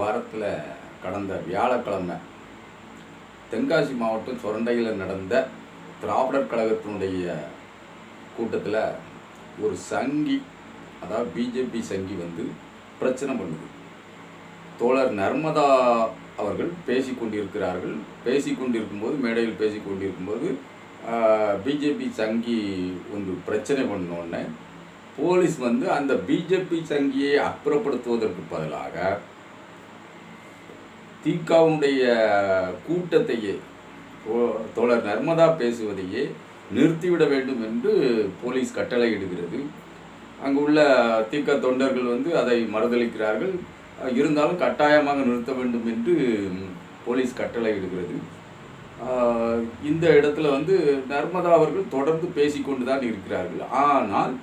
வாரத்தில் கடந்த வியாழக்கிழமை தென்காசி மாவட்டம் சுரண்டையில் நடந்த திராவிடர் கழகத்தினுடைய கூட்டத்தில் ஒரு சங்கி அதாவது பிஜேபி சங்கி வந்து பிரச்சனை பண்ணுது. தோழர் நர்மதா அவர்கள் பேசி கொண்டிருக்கிறார்கள். பேசி கொண்டிருக்கும்போது மேடையில் பேசி கொண்டிருக்கும்போது பிஜேபி சங்கி ஒன்று பிரச்சனை பண்ணோடனே போலீஸ் வந்து அந்த பிஜேபி சங்கியை அப்புறப்படுத்துவதற்கு பதிலாக தீக்காவுடைய கூட்டத்தையே தோழர் நர்மதா பேசுவதையே நிறுத்திவிட வேண்டும் என்று போலீஸ் கட்டளையிடுகிறது. அங்கு உள்ள திக தொண்டர்கள் வந்து அதை மறுதளிக்கிறார்கள். இருந்தாலும் கட்டாயமாக நிறுத்த வேண்டும் என்று போலீஸ் கட்டளையிடுகிறது. இந்த இடத்துல வந்து நர்மதா அவர்கள் தொடர்ந்து பேசிக்கொண்டு தான் இருக்கிறார்கள். ஆனால்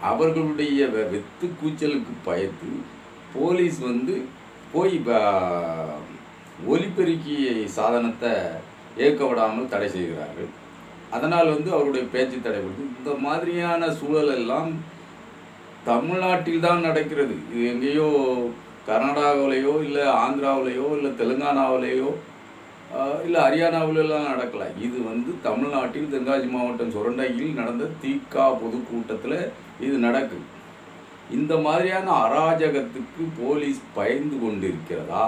அவர்களுடைய வெ- வெத்து கூச்சலுக்கு பயந்து போலீஸ் வந்து போய் ஒலிபெருக்கி சாதனத்தை இயக்க விடாமல் தடை செய்கிறார்கள். அதனால் வந்து அவருடைய பேச்சு தடைபடுது. இந்த மாதிரியான சூழல் எல்லாம் தமிழ்நாட்டில் தான் நடக்கிறது. இது எங்கேயோ கர்நாடகாவிலேயோ இல்லை ஆந்திராவிலேயோ இல்லை தெலுங்கானாவிலேயோ இல்லை ஹரியானாவிலெல்லாம் நடக்கலாம் இது வந்து தமிழ்நாட்டில் தென்காசி மாவட்டம் சுரண்டையில் நடந்த தீகா பொதுக்கூட்டத்தில் இது நடக்குது. இந்த மாதிரியான அராஜகத்துக்கு போலீஸ் பயந்து கொண்டிருக்கிறதா?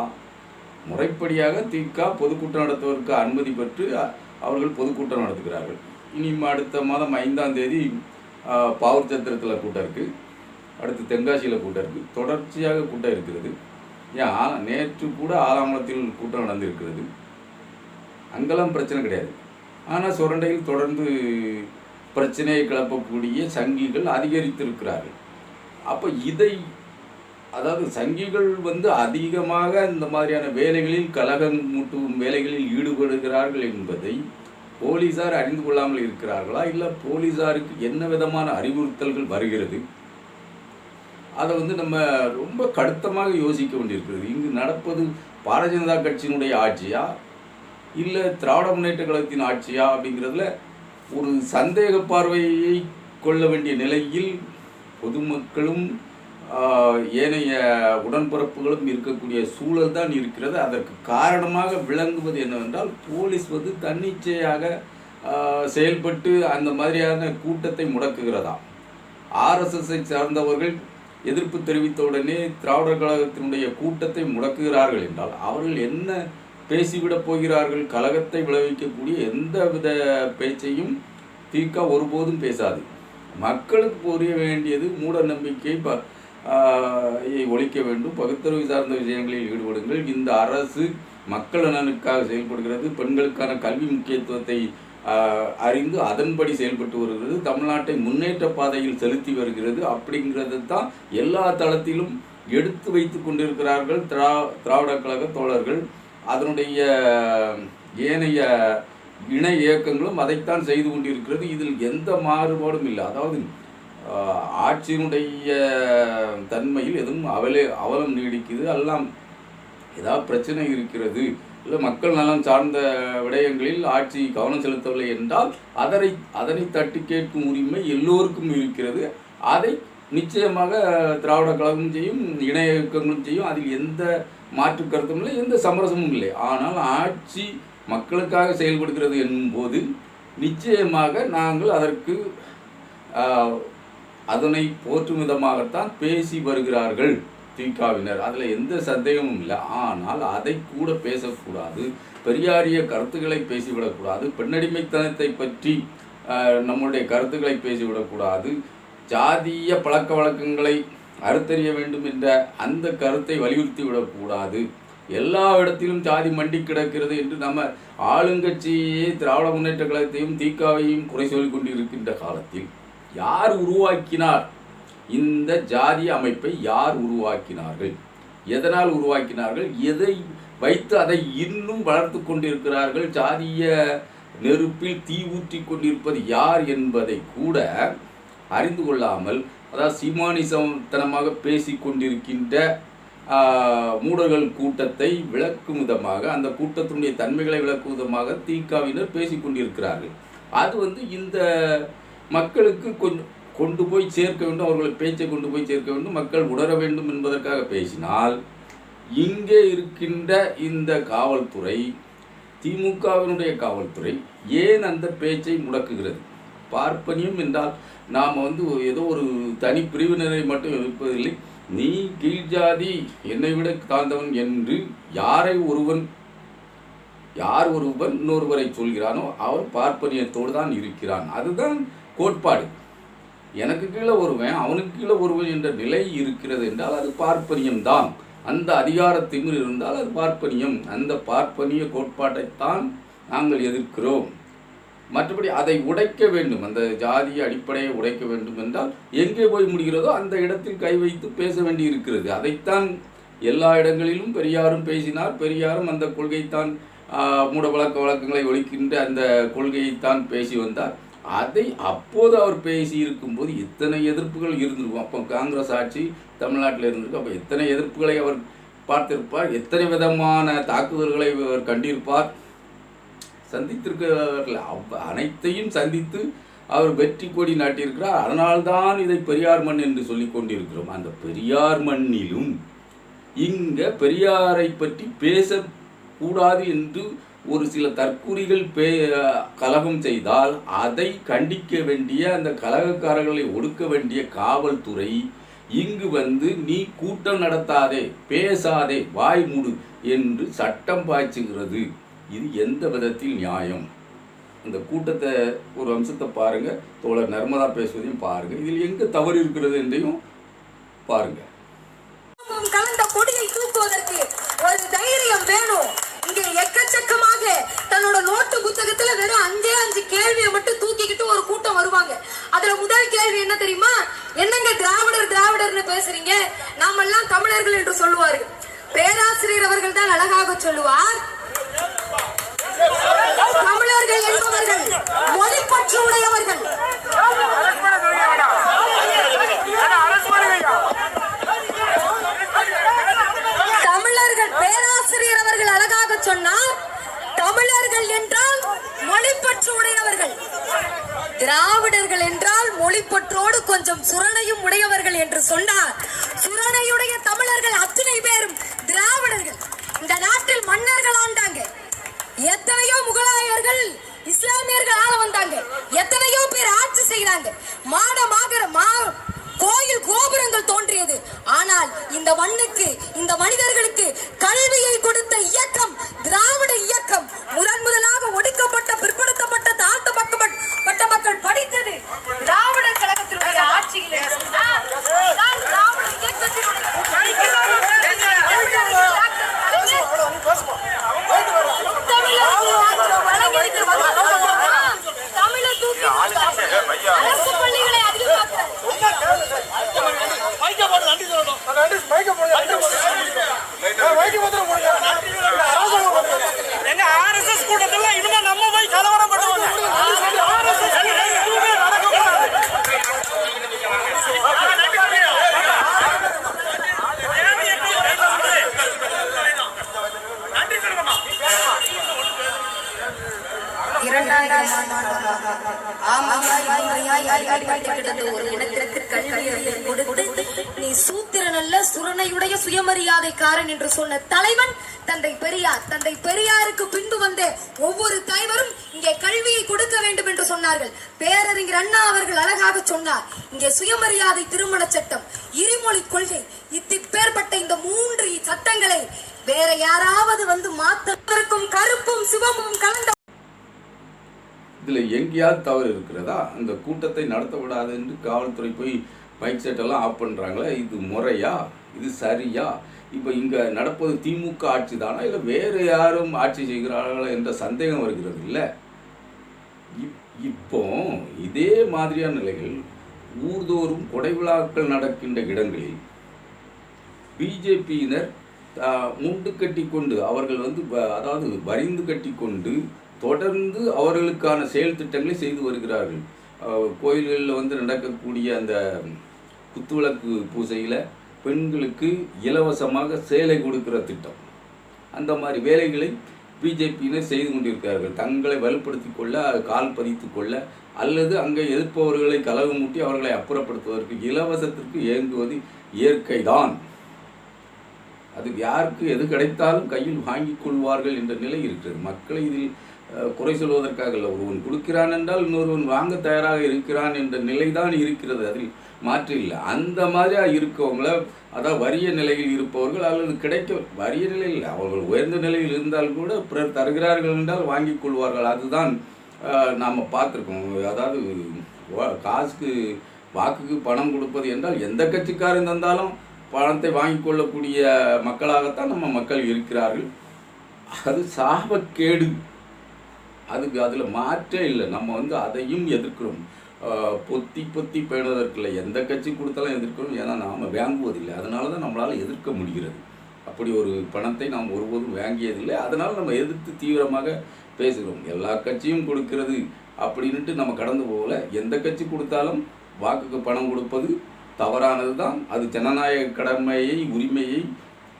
முறைப்படியாக திக பொதுக்கூட்டம் நடத்துவதற்கு அனுமதி பெற்று அவர்கள் பொதுக்கூட்டம் நடத்துகிறார்கள். இனி அடுத்த மாதம் ஐந்தாம் தேதி பாவூர் சத்திரத்தில் கூட்டம் இருக்குது அடுத்து தென்காசியில் கூட்டம் இருக்குது தொடர்ச்சியாக கூட்டம் இருக்கிறது. ஏன் நேற்று கூட ஆலாமலத்தில் கூட்டம் நடந்திருக்கிறது. அங்கெல்லாம் பிரச்சனை கிடையாது. ஆனால் சுரண்டையில் தொடர்ந்து பிரச்சனையை கிளப்பக்கூடிய சங்கிகள் அதிகரித்திருக்கிறார்கள். அப்போ இதை அதாவது சங்கிகள் வந்து அதிகமாக இந்த மாதிரியான வேலைகளில் கலகம் மூட்டும் வேலைகளில் ஈடுபடுகிறார்கள் என்பதை போலீசார் அறிந்து கொள்ளாமல் இருக்கிறார்களா? இல்லை போலீசாருக்கு என்ன விதமான அறிவுறுத்தல்கள் வருகிறது? அதை வந்து நம்ம ரொம்ப கடுத்தமாக யோசிக்க வேண்டியிருக்கிறது. இங்கு நடப்பது பாரதிய ஜனதா கட்சியினுடைய ஆட்சியா? இல்லை திராவிட முன்னேற்ற கழகத்தின் ஆட்சியா? அப்படிங்கிறதுல ஒரு சந்தேக பார்வையை கொள்ள வேண்டிய நிலையில் பொதுமக்களும் ஏனைய உடன்பிறப்புகளும் இருக்கக்கூடிய சூழல் தான் இருக்கிறது. அதற்கு காரணமாக விளங்குவது என்னவென்றால் போலீஸ் வந்து தன்னிச்சையாக செயல்பட்டு அந்த மாதிரியான கூட்டத்தை முடக்குகிறதா? ஆர்எஸ்எஸ்ஐ சார்ந்தவர்கள் எதிர்ப்பு தெரிவித்த உடனே திராவிடர் கழகத்தினுடைய கூட்டத்தை முடக்குகிறார்கள் என்றால் அவர்கள் என்ன பேசிவிடப் போகிறார்கள்? கழகத்தை விளைவிக்கக்கூடிய எந்த வித பேச்சையும் தீர்க்க ஒருபோதும் பேசாது. மக்களுக்கு புரிய வேண்டியது மூட நம்பிக்கை ப ஒழிக்க வேண்டும். பகுத்தறிவு சார்ந்த விஷயங்களில் ஈடுபடுங்கள். இந்த அரசு மக்கள் நலனுக்காக செயல்படுகிறது. பெண்களுக்கான கல்வி முக்கியத்துவத்தை அறிந்து அதன்படி செயல்பட்டு வருகிறது. தமிழ்நாட்டை முன்னேற்ற பாதையில் செலுத்தி வருகிறது. அப்படிங்கிறது தான் எல்லா தளத்திலும் எடுத்து வைத்து கொண்டிருக்கிறார்கள் திரா திராவிட கழக தோழர்கள். அதனுடைய ஏனைய இணை இயக்கங்களும் அதைத்தான் செய்து கொண்டிருக்கிறது. இதில் எந்த மாறுபாடும் இல்லை. அதாவது ஆட்சியினுடைய தன்மையில் எதுவும் அவலே அவலம் நீடிக்குது. எல்லாம் ஏதாவது பிரச்சனை இருக்கிறது. இல்லை மக்கள் நலன் சார்ந்த விடயங்களில் ஆட்சி கவனம் செலுத்தவில்லை என்றால் அதனை அதனை தட்டி கேட்கும் உரிமை எல்லோருக்கும் இருக்கிறது. அதை நிச்சயமாக திராவிட கழகம் செய்யும் இணைய இயக்கங்களும் செய்யும். அதில் எந்த மாற்று கருத்தும் இல்லை எந்த சமரசமும் இல்லை. ஆனால் ஆட்சி மக்களுக்காக செயல்படுகிறது என்னும்போது நிச்சயமாக நாங்கள் அதற்கு அதனை போற்றும் விதமாகத்தான் பேசி வருகிறார்கள் திமுகவினர் அதில் எந்த சந்தேகமும் இல்லை. ஆனால் அதை கூட பேசக்கூடாது. பெரியாரிய கருத்துக்களை பேசிவிடக்கூடாது. பெண்ணடிமைத்தனத்தை பற்றி நம்முடைய கருத்துக்களை பேசிவிடக்கூடாது. ஜாதிய பழக்க வழக்கங்களை அறுத்தறிய வேண்டும் என்ற அந்த கருத்தை வலியுறுத்தி விடக்கூடாது எல்லா இடத்திலும் ஜாதி மண்டி கிடக்கிறது என்று நம்ம ஆளுங்கட்சியே திராவிட முன்னேற்ற கழகத்தையும் தீக்காவையும் குறை சொல்லிக் கொண்டிருக்கின்ற காலத்தில் யார் உருவாக்கினார்? இந்த ஜாதி அமைப்பை யார் உருவாக்கினார்கள்? எதனால் உருவாக்கினார்கள்? எதை வைத்து அதை இன்னும் வளர்த்து கொண்டிருக்கிறார்கள்? ஜாதிய நெருப்பில் தீ ஊற்றி கொண்டிருப்பது யார் என்பதை கூட அறிந்து கொள்ளாமல் அதாவது சீமானிசத்தனமாக பேசி கொண்டிருக்கின்ற மூடர்கள் கூட்டத்தை விளக்கும் விதமாக அந்த கூட்டத்தினுடைய தன்மைகளை விளக்கும் விதமாக தீக்காவினர் பேசிக்கொண்டிருக்கிறார்கள் அது வந்து இந்த மக்களுக்கு கொஞ்சம் கொண்டு போய் சேர்க்க வேண்டும் அவர்களை பேச்சை கொண்டு போய் சேர்க்க வேண்டும் மக்கள் உணர வேண்டும் என்பதற்காக பேசினால் இங்கே இருக்கின்ற இந்த காவல்துறை திமுகவினுடைய காவல்துறை ஏன் அந்த பேச்சை முடக்குகிறது? பார்ப்பனியம் என்றால் நாம் வந்து ஏதோ ஒரு தனி பிரிவினரை மட்டும் வைப்பதில்லை நீ கீழ்ஜாதி என்னை விட தாழ்ந்தவன் என்று யாரை ஒருவன் யார் ஒருவன் இன்னொருவரை சொல்கிறானோ அவர் பார்ப்பனியத்தோடு தான் இருக்கிறான். அதுதான் கோட்பாடு. எனக்கு கீழே ஒருவன் அவனுக்கு கீழே ஒருவன் என்ற நிலை இருக்கிறது என்றால் அது பார்ப்பனியம்தான் அந்த அதிகார திமிர் இருந்தால் அது பார்ப்பனியம். அந்த பார்ப்பனிய கோட்பாட்டைத்தான் நாங்கள் எதிர்க்கிறோம். மற்றபடி அதை உடைக்க வேண்டும். அந்த ஜாதிய அடிப்படையை உடைக்க வேண்டும் என்றால் எங்கே போய் முடிகிறதோ அந்த இடத்தில் கை வைத்து பேச வேண்டி இருக்கிறது. அதைத்தான் எல்லா இடங்களிலும் பெரியாரும் பேசினார். பெரியாரும் அந்த கொள்கைத்தான் மூட வழக்க வழக்கங்களை ஒழிக்கின்ற அந்த கொள்கையைத்தான் பேசி வந்தார். அதை அப்போது அவர் பேசி இருக்கும்போது இத்தனை எதிர்ப்புகள் இருந்திருக்கும். அப்போ காங்கிரஸ் ஆட்சி தமிழ்நாட்டில் இருந்திருக்கு. அப்போ எத்தனை எதிர்ப்புகளை அவர் பார்த்திருப்பார்? எத்தனை விதமான தாக்குதல்களை அவர் கண்டிருப்பார்? சந்தித்திருக்கிறார்கள் அவ் அனைத்தையும் சந்தித்து அவர் வெற்றி கொடி நாட்டியிருக்கிறார். அதனால்தான் இதை பெரியார் மண் என்று சொல்லிக் கொண்டிருக்கிறோம். அந்த பெரியார் மண்ணிலும் இங்க பெரியாரை பற்றி பேசக்கூடாது என்று ஒரு சில தற்கூறிகள் பே கலகம் செய்தால் அதை கண்டிக்க வேண்டிய அந்த கலகக்காரர்களை ஒடுக்க வேண்டிய காவல்துறை இங்கு வந்து நீ கூட்டம் நடத்தாதே பேசாதே வாய் மூடு என்று சட்டம் பாய்ச்சுகிறது. இது எந்த விதத்தில் நியாயம்? இந்த கூட்டத்தை ஒரு அம்சத்தை பாருங்க. தோழர் நர்மதா பேசுவதையும் பாருங்க. இதில் எங்க தவறு இருக்கிறது என்றையும் பாருங்க. கலந்த கொடியை தூக்குவதற்கு ஒரு தைரியம் வேணும். இங்கே எக்கச்சக்கமாக தன்னோட நோட்டு புத்தகத்துல வெறும் அஞ்சே அஞ்சு கேள்வியை மட்டும் தூக்கிக்கிட்டு ஒரு கூட்டம் வருவாங்க. அதுல முதல் கேள்வி என்ன தெரியுமா? என்னங்க திராவிடர் திராவிடர்னு பேசுறீங்க? நாமெல்லாம் தமிழர்கள் என்று சொல்லுவார்கள். பேராசிரியர் அவர்கள் தான் அழகாக சொல்லுவார். தமிழர்கள் என்பவர்கள். மொழிப்பற்று உடையவர்கள் தமிழர்கள் பேராசிரியர் அவர்கள் அழகாக சொன்னார். தமிழர்கள் என்றால் மொழிப்பற்று உடையவர்கள் திராவிடர்கள் என்றால் மொழிப்பற்றோடு கொஞ்சம் சுரணையும் உடையவர்கள் என்று சொன்னார் சுரணையுடைய தமிழர்கள் அத்தனை பேரும் திராவிடர்கள் இந்த நாட்டில் மன்னர்கள் ஆண்டாங்க எத்தனையோ முகலாயர்கள் இஸ்லாமியர்கள் ஆள வந்தாங்க எத்தனையோ பேர் ஆட்சி செய்கிறாங்க மாட மாகர மா கோயில் கோபுரங்கள் தோன்றியது ஆனால் இந்த மண்ணுக்கு இந்த மனிதர்களுக்கு கல்வியை கொடுத்த இயக்கம் திராவிட இயக்கம் முதன் முதலாக ஒடுக்கப்பட்ட பிற்படுத்தப்பட்ட தாழ்த்தப்பட்ட மக்கள் படித்தது திராவிடர் கழகத்தினுடைய ஆட்சியில் தான் திராவிட இயக்கத்தினுடைய தமிழை தூக்கி அரசு பள்ளிகளை அதிகமாக்க மைக்க போட்டு நன்றி சொல்லணும் நன்றி மைக்க போட்டு நன்றி சொல்லணும் மைக்க போட்டு போடுங்க எங்க ஆர்எஸ்எஸ் கூட்டத்துல இனிமே நம்ம போய் கலவரம் பண்ணுவாங்க ஆர்எஸ்எஸ் எதுவுமே நடக்கக்கூடாது நன்றி சொல்லுங்கம்மா இரண்டாயிரம் ஒரு இனத்திற்கு கல்வி அறிவை கொடுத்து நீ சூத்திரன் அல்ல சுரணையுடைய சுயமரியாதைக்காரன் என்று சொன்ன தலைவன் தந்தை பெரியார் தந்தை பெரியாருக்கு பின்பு வந்த ஒவ்வொரு தலைவரும் இங்கே கல்வியை கொடுக்க வேண்டும் என்று சொன்னார்கள் பேரறிஞர் அண்ணா அவர்கள் அழகாக சொன்னார் இங்கே சுயமரியாதை திருமண சட்டம் இருமொழி கொள்கை இத்திப்பேற்பட்ட இந்த மூன்று சட்டங்களை வேற யாராவது வந்து மாத்தவருக்கும் கருப்பும் சிவமும் கலந்த இதில் எங்கேயாவது தவறு இருக்கிறதா? அந்த கூட்டத்தை நடத்த விடாது என்று காவல்துறை போய் பைக் செட்டெல்லாம் ஆஃப் பண்ணுறாங்களே இது முறையா? இது சரியா? இப்போ இங்கே நடப்பது திமுக ஆட்சி தானா? இல்லை வேறு யாரும் ஆட்சி செய்கிறார்களா என்ற சந்தேகம் வருகிறது இல்லை? இப்- இப்போ இதே மாதிரியான நிலைகள் ஊர்தோறும் கொடை விழாக்கள் நடக்கின்ற இடங்களில் பிஜேபியினர் முண்டு கட்டி கொண்டு அவர்கள் வந்து வ- அதாவது வரிந்து கட்டி கொண்டு தொடர்ந்து அவர்களுக்கான செயல் திட்டங்களை செய்து வருகிறார்கள். கோயில்களில் வந்து நடக்கக்கூடிய அந்த குத்துவிளக்கு பூஜையில் பெண்களுக்கு இலவசமாக சேலை கொடுக்கிற திட்டம். அந்த மாதிரி வேலைகளை பிஜேபியினர் செய்து கொண்டிருக்கிறார்கள். தங்களை வலுப்படுத்தி கொள்ள கால் பதித்து கொள்ள அல்லது அங்கே எதிர்ப்பவர்களை கலகமூட்டி அவர்களை அப்புறப்படுத்துவதற்கு இலவசத்திற்கு இயங்குவது இயற்கைதான். அது யாருக்கு எது கிடைத்தாலும் கையில் வாங்கிக் கொள்வார்கள் என்ற நிலை இருக்கிறது. மக்களை இதில் குறை சொல்வதற்காக இல்லை ஒருவன் கொடுக்கிறான் என்றால் இன்னொருவன் வாங்க தயாராக இருக்கிறான் என்ற நிலைதான் இருக்கிறது. அதில் மாற்று இல்லை. அந்த மாதிரியாக இருக்கவங்கள அதாவது வறிய நிலையில் இருப்பவர்கள் அல்லது கிடைக்க வறிய நிலையில் அவர்கள் உயர்ந்த நிலையில் இருந்தால் கூட பிறர் தருகிறார்கள் என்றால் வாங்கிக் கொள்வார்கள். அதுதான் நாம் பார்த்துருக்கோம். அதாவது காசுக்கு வாக்குக்கு பணம் கொடுப்பது என்றால் எந்த கட்சிக்காரன் தந்தாலும் பணத்தை வாங்கிக் கொள்ளக்கூடிய மக்களாகத்தான் நம்ம மக்கள் இருக்கிறார்கள். அது சாபக்கேடு. அதுக்கு அதில் மாற்றே இல்லை. நம்ம வந்து அதையும் எதிர்க்கிறோம். பொத்தி பொத்தி பேணுவதற்கில்லை. எந்த கட்சி கொடுத்தாலும் எதிர்க்கிறோம். ஏன்னா நாம் வாங்குவதில்லை. அதனால தான் நம்மளால் எதிர்க்க முடிகிறது. அப்படி ஒரு பணத்தை நாம் ஒருபோதும் வாங்கியதில்லை. அதனால் நம்ம எதிர்த்து தீவிரமாக பேசுகிறோம். எல்லா கட்சியும் கொடுக்கிறது அப்படின்ட்டு நம்ம கடந்து போகல. எந்த கட்சி கொடுத்தாலும் வாக்குக்கு பணம் கொடுப்பது தவறானது தான் அது ஜனநாயக கடமையை உரிமையை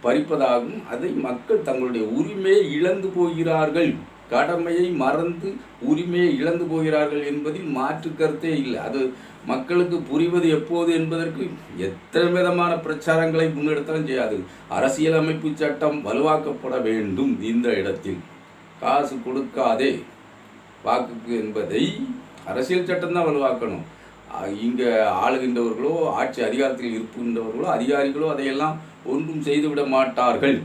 பறிப்பதாகும். அதை மக்கள் தங்களுடைய உரிமையை இழந்து போகிறார்கள். கடமையை மறந்து உரிமையை இழந்து போகிறார்கள் என்பதில் மாற்று கருத்தே இல்லை. அது மக்களுக்கு புரிவது எப்போது என்பதற்கு எத்தனை விதமான பிரச்சாரங்களை முன்னெடுத்தாலும் செய்யாது. அரசியலமைப்பு சட்டம் வலுவாக்கப்பட வேண்டும் இந்த இடத்தில். காசு கொடுக்காதே வாக்குக்கு என்பதை அரசியல் சட்டம் தான் வலுவாக்கணும். இங்கே ஆளுகின்றவர்களோ ஆட்சி அதிகாரத்தில் இருக்கின்றவர்களோ அதிகாரிகளோ அதையெல்லாம் ஒன்றும் செய்துவிட மாட்டார்கள்.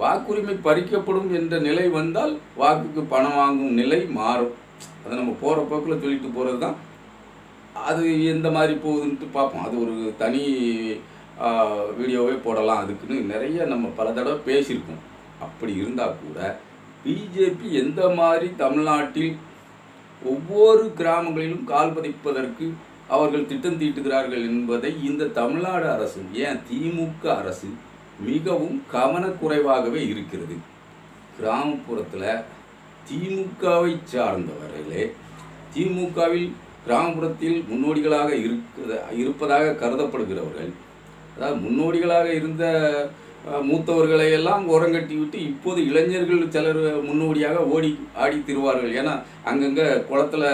வாக்குரிமை பறிக்கப்படும் என்ற நிலை வந்தால் வாக்குக்கு பணம் வாங்கும் நிலை மாறும். அதை நம்ம போகிற போக்கில் சொல்லிட்டு போகிறது தான் அது எந்த மாதிரி போகுதுன்ட்டு பார்ப்போம். அது ஒரு தனி வீடியோவே போடலாம் அதுக்குன்னு நிறைய நம்ம பல தடவை பேசியிருக்கோம். அப்படி இருந்தால் கூட பிஜேபி எந்த மாதிரி தமிழ்நாட்டில் ஒவ்வொரு கிராமங்களிலும் கால் பதிப்பதற்கு அவர்கள் திட்டம் தீட்டுகிறார்கள் என்பதை இந்த தமிழ்நாடு அரசு ஏன் திமுக அரசு மிகவும் கவனக்குறைவாகவே இருக்கிறது. கிராமப்புறத்தில் திமுகவை சார்ந்தவர்களே திமுகவில் கிராமப்புறத்தில் முன்னோடிகளாக இருக்கிற இருப்பதாக கருதப்படுகிறவர்கள் அதாவது முன்னோடிகளாக இருந்த மூத்தவர்களையெல்லாம் மூத்தவர்களை எல்லாம் ஓரங்கட்டி விட்டு இப்போது இளைஞர்கள் சிலர் முன்னோடியாக ஓடி ஆடி திருவார்கள். ஏன்னா அங்கங்கே குளத்துல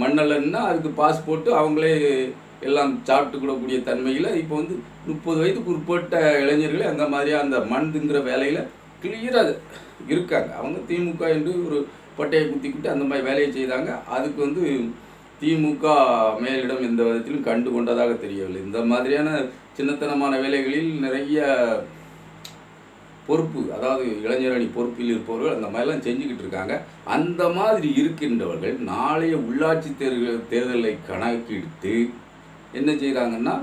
மண்ணல்லன்னா அதுக்கு பாஸ் போட்டு அவங்களே எல்லாம் சாப்பிட்டுக்கூடக்கூடிய தன்மையில் இப்போ வந்து முப்பது வயதுக்கு உட்பட்ட இளைஞர்களே அந்த மாதிரியாக அந்த மண் திங்கிற வேலையில் கிளியராக இருக்காங்க. அவங்க திமுக என்று ஒரு பட்டையை குத்திக்கிட்டு அந்த மாதிரி வேலையை செய்தாங்க. அதுக்கு வந்து திமுக மேலிடம் எந்த விதத்திலும் கண்டு கொண்டதாக தெரியவில்லை. இந்த மாதிரியான சின்னத்தனமான வேலைகளில் நிறைய பொறுப்பு அதாவது இளைஞரணி பொறுப்பில் இருப்பவர்கள் அந்த மாதிரிலாம் செஞ்சுக்கிட்டு இருக்காங்க. அந்த மாதிரி இருக்கின்றவர்கள் நாளைய உள்ளாட்சி தேர்தல் தேர்தலை கணக்கிட்டு என்ன செய்கிறாங்கன்னா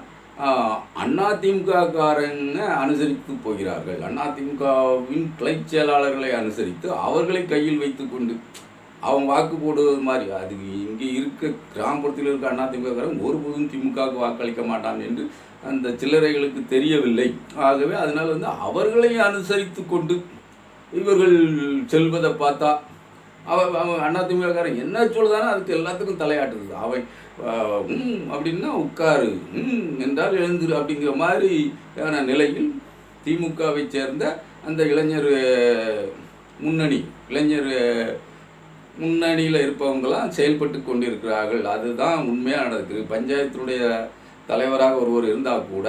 அதிமுககாரங்க அனுசரித்து போகிறார்கள். அதிமுகவின் கிளை செயலாளர்களை அனுசரித்து அவர்களை கையில் வைத்துக்கொண்டு அவன் வாக்கு போடுவது மாதிரி. அது இங்கே இருக்க கிராமப்புறத்தில் இருக்க அதிமுககாரன் ஒருபோதும் திமுகவுக்கு வாக்களிக்க மாட்டான் என்று அந்த சில்லறைகளுக்கு தெரியவில்லை. ஆகவே அதனால் வந்து அவர்களை அனுசரித்து கொண்டு இவர்கள் செல்வதை பார்த்தா அவன் அவன் அதிமுககாரன் என்ன சொல்லுதானோ அதுக்கு எல்லாத்துக்கும் தலையாட்டுது. அவன் உம் ம் அப்படின்னா உட்காரு ம் என்றால் எழுந்துரு அப்படிங்கிற மாதிரியான நிலையில் திமுகவை சேர்ந்த அந்த இளைஞர் முன்னணி இளைஞர் முன்னணியில் இருப்பவங்களாம் செயல்பட்டு கொண்டிருக்கிறார்கள். அதுதான் உண்மையாக நடக்குது பஞ்சாயத்தினுடைய தலைவராக ஒருவர் இருந்தால் கூட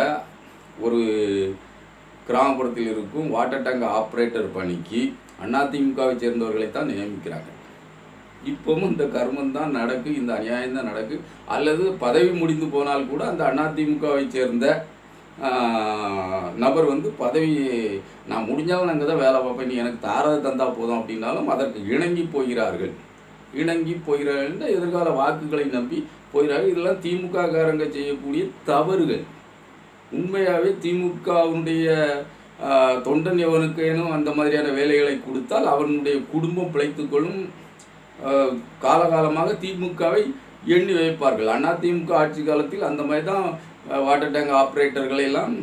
ஒரு கிராமப்புறத்தில் இருக்கும் வாட்டர் டேங்க் ஆப்ரேட்டர் பணிக்கு அதிமுகவை சேர்ந்தவர்களை தான் நியமிக்கிறாங்க இப்பவும் இந்த கர்மம் தான் நடக்கு இந்த அநியாயம் தான் நடக்கு. அல்லது பதவி முடிந்து போனால் கூட அந்த அதிமுகவை சேர்ந்த நபர் வந்து பதவி நான் முடிஞ்சாலும் அங்கே தான் வேலை பார்ப்பேன் நீ எனக்கு தாரதை தந்தா போதும் அப்படின்னாலும் அதற்கு இணங்கி போகிறார்கள். இணங்கி போகிறார்கள் எதிர்கால வாக்குகளை நம்பி போகிறார்கள். இதெல்லாம் திமுக காரங்க செய்யக்கூடிய தவறுகள். உண்மையாகவே திமுகவுடைய தொண்டன் எவனுக்கேனும் அந்த மாதிரியான வேலைகளை கொடுத்தால் அவனுடைய குடும்பம் பிழைத்துக்கொள்ளும் காலகாலமாக திமுகவை எண்ணி வைப்பார்கள். அண்ணா திமுக ஆட்சி காலத்தில் அந்த மாதிரி தான் வாட்டர் டேங்க் ஆப்ரேட்டர்களை எல்லாம்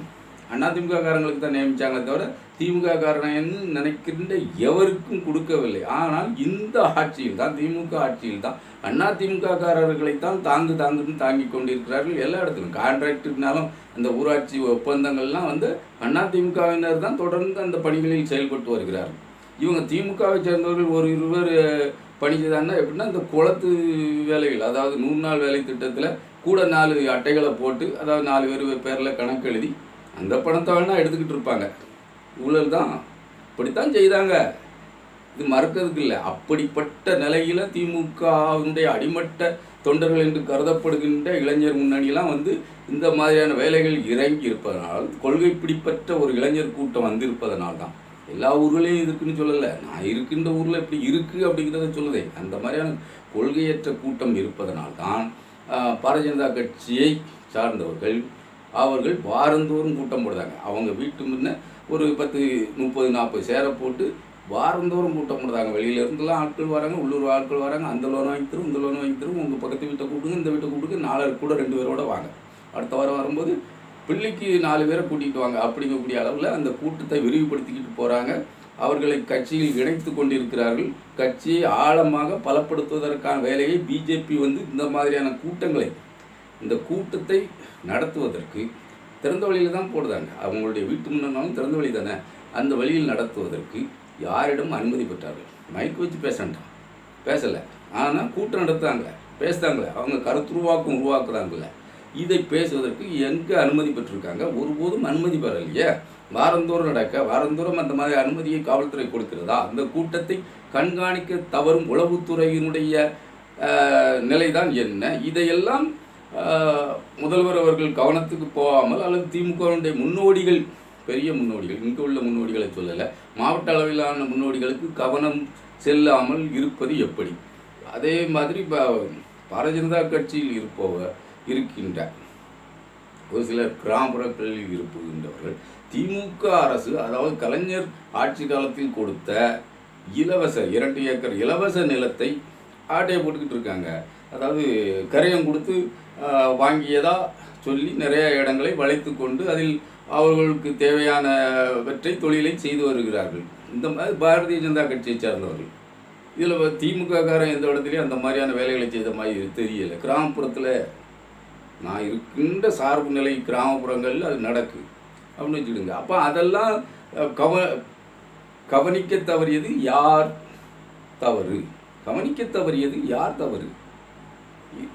அதிமுக காரங்களுக்கு தான் நியமிச்சாங்களே தவிர திமுக காரன்னு நினைக்கின்ற எவருக்கும் கொடுக்கவில்லை. ஆனால் இந்த ஆட்சியில் தான் திமுக ஆட்சியில் தான் அண்ணா அதிமுக காரர்களைத்தான் தாங்கு தாங்குன்னு தாங்கி கொண்டிருக்கிறார்கள் எல்லா இடத்துலையும் கான்ட்ராக்டுனாலும் அந்த ஊராட்சி ஒப்பந்தங்கள்லாம் வந்து அண்ணா திமுகவினர் தான் தொடர்ந்து அந்த பணிகளில் செயல்பட்டு வருகிறார்கள் இவங்க திமுகவை சேர்ந்தவர்கள் ஒரு இருவர் பணி செய்தாங்கன்னா எப்படின்னா இந்த குளத்து வேலைகள் அதாவது நூறு நாள் வேலை திட்டத்தில் கூட நாலு அட்டைகளை போட்டு அதாவது நாலு பேர் பேரில் கணக்கு எழுதி அந்த பணத்தை வேணால் எடுத்துக்கிட்டு இருப்பாங்க. ஊழல் தான் இப்படித்தான் செய்தாங்க. இது மறக்கிறதுக்கு இல்லை. அப்படிப்பட்ட நிலையில் திமுகவினுடைய அடிமட்ட தொண்டர்கள் என்று கருதப்படுகின்ற இளைஞர் முன்னணியெல்லாம் வந்து இந்த மாதிரியான வேலைகள் இறங்கி இருப்பதனால் கொள்கை பிடிப்பற்ற ஒரு இளைஞர் கூட்டம் வந்திருப்பதனால் தான். எல்லா ஊர்களையும் இருக்குன்னு சொல்லலை. நான் இருக்கின்ற ஊரில் இப்படி இருக்குது அப்படிங்கிறத சொல்லுதே. அந்த மாதிரியான கொள்கையற்ற கூட்டம் இருப்பதனால் தான் பாரதிய ஜனதா கட்சியை சார்ந்தவர்கள் அவர்கள் வாரந்தோறும் கூட்டம் போடுறாங்க. அவங்க வீட்டு முன்ன ஒரு பத்து முப்பது நாற்பது சேரை போட்டு வாரந்தோறும் கூட்டம் போடுறாங்க. வெளியில இருந்தெல்லாம் ஆட்கள் வராங்க உள்ளூர் ஆட்கள் வராங்க. அந்த லோன் வாங்கி தரும் இந்த லோன் வாங்கி தரும். உங்கள் பக்கத்து வீட்டை கூப்பிடுங்க இந்த வீட்டை கூப்பிடுங்க. நாலு கூட ரெண்டு பேரோட வாங்க. அடுத்த வாரம் வரும்போது பிள்ளைக்கு நாலு பேரை கூட்டிகிட்டு வாங்க. அப்படிங்கக்கூடிய அளவில் அந்த கூட்டத்தை விரிவுபடுத்திக்கிட்டு போகிறாங்க அவர்களை கட்சியில் இணைத்து கொண்டிருக்கிறார்கள். கட்சியை ஆழமாக பலப்படுத்துவதற்கான வேலையை பிஜேபி வந்து இந்த மாதிரியான கூட்டங்களை இந்த கூட்டத்தை நடத்துவதற்கு திறந்த வழியில் தான் போடுதாங்க. அவங்களுடைய வீட்டு முன்னாலும் திறந்த வழி தானே. அந்த வழியில் நடத்துவதற்கு யாரிடம் அனுமதி பெற்றார்கள்? மைக் வச்சு பேசண்டாம் பேசலை. ஆனால் கூட்டம் நடத்துறாங்க. பேசுகிறாங்களே அவங்க கருத்துருவாக்கம் உருவாக்குறாங்கல்ல இதை பேசுவதற்கு எங்கே அனுமதி பெற்றிருக்காங்க? ஒருபோதும் அனுமதி பெறலையே. வாரந்தோறும் நடக்க வாரந்தோறும் அந்த மாதிரி அனுமதியை காவல்துறை கொடுக்கிறதா? அந்த கூட்டத்தை கண்காணிக்க தவறும் உளவுத்துறையினுடைய நிலைதான் என்ன? இதையெல்லாம் முதல்வர் அவர்கள் கவனத்துக்கு போகாமல் அல்லது திமுகவினுடைய முன்னோடிகள் பெரிய முன்னோடிகள் இங்கே உள்ள முன்னோடிகளை சொல்லலை மாவட்ட அளவிலான முன்னோடிகளுக்கு கவனம் செல்லாமல் இருப்பது எப்படி? அதே மாதிரி இப்போ பாரதிய ஜனதா கட்சியில் இருப்பவர் இருக்கின்ற ஒரு சில கிராமப்புறங்களில் இருப்புகின்றவர்கள் திமுக அரசு அதாவது கலைஞர் ஆட்சி காலத்தில் கொடுத்த இலவச இரண்டு ஏக்கர் இலவச நிலத்தை ஆட்டையை போட்டுக்கிட்டு இருக்காங்க. அதாவது கரையம் கொடுத்து வாங்கியதாக வாங்கியதா சொல்லி நிறைய இடங்களை வளைத்து கொண்டு அதில் அவர்களுக்கு தேவையானவற்றை தொழிலை செய்து வருகிறார்கள். இந்த மாதிரி பாரதிய ஜனதா கட்சியை சார்ந்தவர்கள். இதில் திமுககாரன் எந்த இடத்துலையும் அந்த மாதிரியான வேலைகளை செய்த மாதிரி தெரியலை. கிராமப்புறத்தில் நான் இருக்கின்ற சார்பு நிலை கிராமப்புறங்களில் அது நடக்கு. அப்படின்னு வச்சுக்கிடுங்க அப்போ அதெல்லாம் கவ கவனிக்க தவறியது யார் தவறு? கவனிக்க தவறியது யார் தவறு?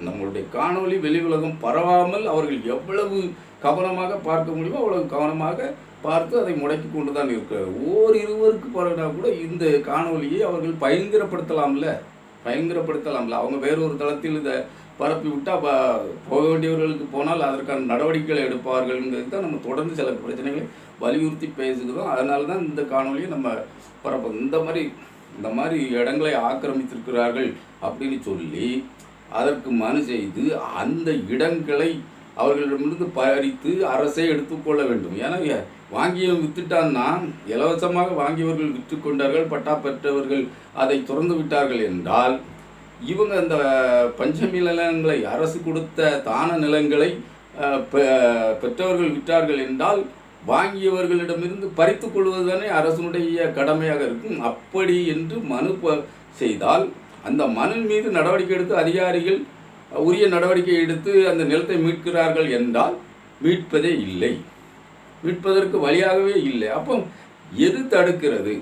நம்மளுடைய காணொளி வெளி உலகம் பரவாமல் அவர்கள் எவ்வளவு கவனமாக பார்க்க முடியுமோ அவ்வளவு கவனமாக பார்த்து அதை முடக்கி கொண்டு தான் இருக்கிறார் ஓர் இருவருக்கு பரவினா கூட இந்த காணொலியை அவர்கள் பயங்கரப்படுத்தலாம்ல? பயங்கரப்படுத்தலாம்ல. அவங்க வேறொரு தளத்தில் இதை பரப்பி விட்டால் போக வேண்டியவர்களுக்கு போனால் அதற்கான நடவடிக்கைகளை எடுப்பார்கள்ங்கிறது தான் நம்ம தொடர்ந்து சில பிரச்சனைகளை வலியுறுத்தி பேசுகிறோம். அதனால தான் இந்த காணொளியை நம்ம பரப்போம் இந்த மாதிரி இந்த மாதிரி இடங்களை ஆக்கிரமித்திருக்கிறார்கள் அப்படின்னு சொல்லி அதற்கு மனு செய்து அந்த இடங்களை அவர்களிடமிருந்து பறித்து அரசே எடுத்துக்கொள்ள வேண்டும். ஏன்னா வாங்கியவன் வித்துட்டான்னா இலவசமாக வாங்கியவர்கள் விற்று கொண்டார்கள் பட்டா பெற்றவர்கள் அதை துறந்து விட்டார்கள் என்றால் இவங்க அந்த பஞ்சமி நிலங்களை அரசு கொடுத்த தான நிலங்களை பெ- பெற்றவர்கள் விற்றார்கள் என்றால் வாங்கியவர்களிடமிருந்து பறித்துக் கொள்வதுதானே அரசனுடைய கடமையாக இருக்கும். அப்படி என்று மனு ப- செய்தால் அந்த மணல் மீது நடவடிக்கை எடுத்து அதிகாரிகள் உரிய நடவடிக்கை எடுத்து அந்த நிலத்தை மீட்கிறார்கள் என்றால் மீட்பதே இல்லை. மீட்பதற்கு வழியாகவே இல்லை. அப்போ எது தடுக்கிறது?